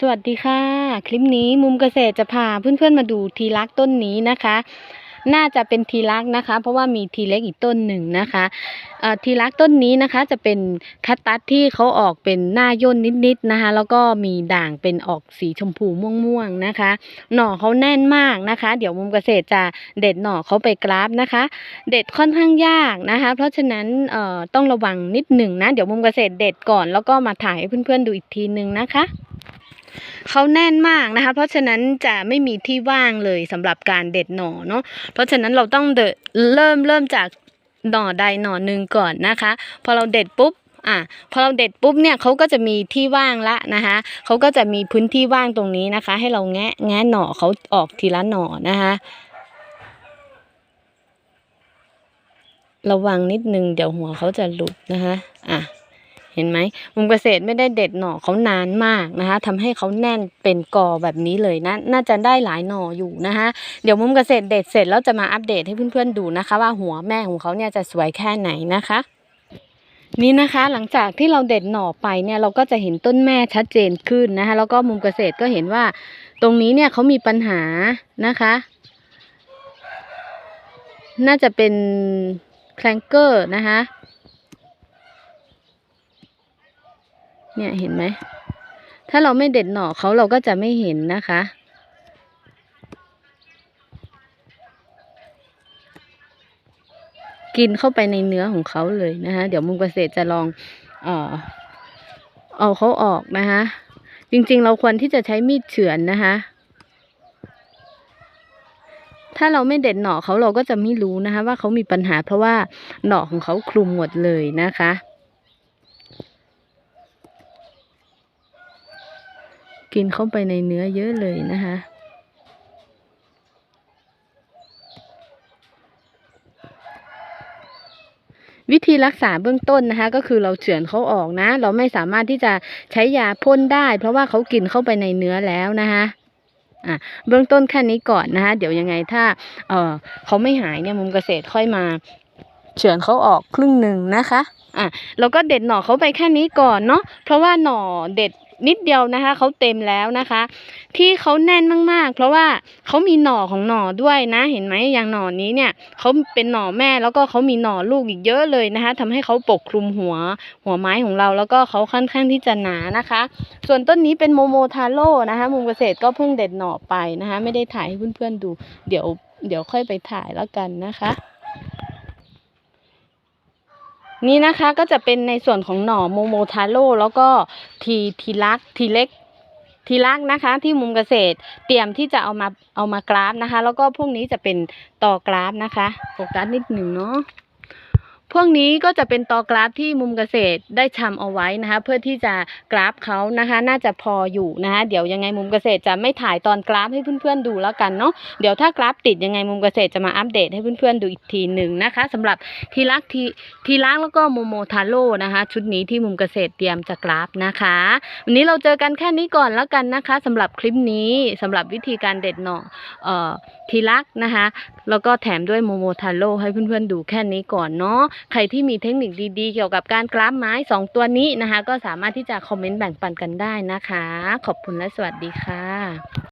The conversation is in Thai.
สวัสดีค่ะ คลิปนี้มุมเกษตรจะพาเพื่อนๆมาดูทีรักต้นนี้นะคะ น่าจะเป็นทีรักนะคะ เพราะว่ามีทีเล็กอีกต้นหนึ่งนะคะทีรักต้นนี้นะคะจะเป็นคัตตัสที่เขาออกเป็นหน้าย่นนิดๆนะคะ แล้วก็มีด่างเป็นออกสีชมพูม่วงๆนะคะ หน่อเขาแน่นมากนะคะ เดี๋ยวมุมเกษตรจะเด็ดหน่อเขาไปกราฟนะคะ เด็ดค่อนข้างยากนะคะ เพราะฉะนั้นต้องระวังนิดหนึ่งนะ เดี๋ยวมุมเกษตรเด็ดก่อนแล้วก็มาถ่ายให้เพื่อนๆดูอีกทีนึงนะคะ เขาแน่นมากนะคะ เพราะฉะนั้นจะไม่มีที่ว่างเลยสำหรับการเด็ดหน่อเนาะเพราะฉะนั้นเราต้องเดดเริ่มเริ่มจากหน่อใดหน่อหนึ่งก่อนนะคะ พอเราเด็ดปุ๊บอะพอเราเด็ดปุ๊บเนี่ยเขาก็จะมีที่ว่างละนะคะเขาก็จะมีพื้นที่ว่างตรงนี้นะคะ ให้เราแงะแงะหน่อเขาออกทีละหน่อนะคะระวังนิดนึงเดี๋ยวหัวเขาจะหลุดนะคะอะ เห็นไหมมุมเกษตรไม่ได้เด็ดหน่อเขานานมากนะคะทำให้เขาแน่นเป็นกอแบบนี้เลยนะน่าจะได้หลายหน่ออยู่นะคะเดี๋ยวมุมเกษตรเด็ดเสร็จแล้วจะมาอัปเดตให้เพื่อนๆดูนะคะ ว่าหัวแม่ของเขาเนี่ยจะสวยแค่ไหนนะคะนี่นะคะหลังจากที่เราเด็ดหน่อไปเนี่ยเราก็จะเห็นต้นแม่ชัดเจนขึ้นนะคะ แล้วก็มุมเกษตรก็เห็นว่า ตรงนี้เนี่ยเขามีปัญหานะคะ น่าจะเป็นแคลงเกอร์นะคะ เนี่ยเห็นไหม ถ้าเราไม่เด็ดหน่อเขาเราก็จะไม่เห็นนะคะ กินเข้าไปในเนื้อของเขาเลยนะคะ เดี๋ยวมุมเกษตรจะลองเอ่อเอาเขาออกนะคะ จริงๆเราควรที่จะใช้มีดเฉือนนะคะถ้าเราไม่เด็ดหน่อเขาเราก็จะไม่รู้นะคะ ว่าเขามีปัญหาเพราะว่าหน่อของเขาคลุมหมดเลยนะคะ กินเข้าไปในเนื้อเยอะเลยนะคะวิธีรักษาเบื้องต้นนะคะก็คือเราเฉือนเขาออกนะ เราไม่สามารถที่จะใช้ยาพ่นได้ เพราะว่าเขากินเข้าไปในเนื้อแล้วนะคะอะเบื้องต้นแค่นี้ก่อนนะคะเดี๋ยวยังไงถ้าเออเขาไม่หายเนี่ยมุมเกษตรค่อยมา เฉือนเขาออกครึ่งหนึ่งนะคะ อะเราก็เด็ดหน่อเขาไปแค่นี้ก่อนเนาะเพราะว่าหน่อเด็ดนิดเดียวนะคะเขาเต็มแล้วนะคะ ที่เขาแน่นมากๆ เพราะว่าเขามีหน่อของหน่อด้วยนะ เห็นไหมอย่างหน่อนี้เนี่ยเขาเป็นหน่อแม่แล้วก็เขามีหน่อลูกอีกเยอะเลยนะคะทำให้เขาปกคลุมหัวหัวไม้ของเราแล้วก็เขาค่อนข้างที่จะหนานะคะ ส่วนต้นนี้เป็นโมโมทาโร่นะคะมุมเกษตรก็เพิ่งเด็ดหน่อไปนะคะ ไม่ได้ถ่ายให้เพื่อนๆดู เดี๋ยวเดี๋ยวค่อยไปถ่ายแล้วกันนะคะ นี่นะคะก็จะเป็นในส่วนของหน่อโมโมทาโร่แล้วก็ทีทีลักทีเล็กทีลักนะคะ ที่มุมเกษตรเตรียมที่จะเอามาเอามากราฟนะคะ แล้วก็พวกนี้จะเป็นต่อกราฟนะคะโฟกัสนิดหนึ่งเนาะ พวกนี้ก็จะเป็นตอกราฟที่มุมเกษตรได้ชำเอาไว้นะคะ เพื่อที่จะกราฟเขานะคะ น่าจะพออยู่นะคะ เดี๋ยวยังไงมุมเกษตรจะไม่ถ่ายตอนกราฟให้เพื่อนๆดูแล้วกันเนาะเดี๋ยวถ้ากราฟติดยังไงมุมเกษตรจะมาอัปเดตให้เพื่อนๆดูอีกทีหนึ่งนะคะสำหรับทีลักทีทีลักแล้วก็โมโมทาโร่นะคะ ชุดนี้ที่มุมเกษตรเตรียมจะกราฟนะคะ วันนี้เราเจอกันแค่นี้ก่อนแล้วกันนะคะสำหรับคลิปนี้สำหรับวิธีการเด็ดหน่อเอ่อทีลักนะคะ แล้วก็แถมด้วยโมโมทาโร่ให้เพื่อนๆดูแค่นี้ก่อนเนาะใครที่มีเทคนิคดีๆ เกี่ยวกับการกราฟไม้สองตัวนี้นะคะ ก็สามารถที่จะคอมเมนต์แบ่งปันกันได้นะคะ ขอบคุณและสวัสดีค่ะ